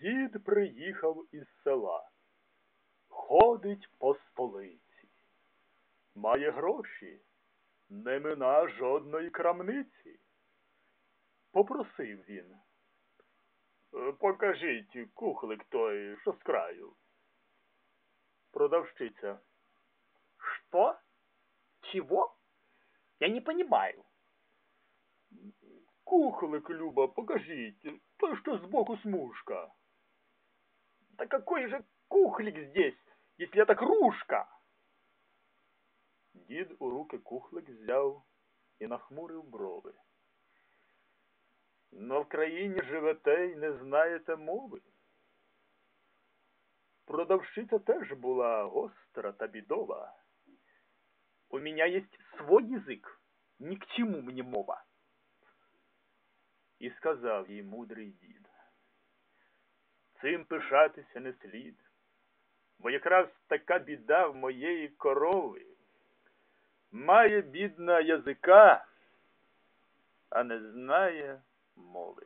Дід приїхав із села, ходить по столиці, має гроші, не мина жодної крамниці. Попросив він. «Е, Покажіть кухлик той, що з краю. Продавщиця. Что? Чего? Я не понимаю. Кухлик, Люба, покажіть, той, що збоку смужка. Да какой же кухлик здесь, если это кружка? Дід у руки кухлик взяв і нахмурив брови. Но в країні живете й не знаєте мови. Продавщиця теж була гостра та бідова. У меня есть свой язык. Ни к чему мне мова. І сказав їй мудрий дід. Цим пишатися не слід, бо якраз така біда в моєї корови. Має бідна язика, а не знає мови.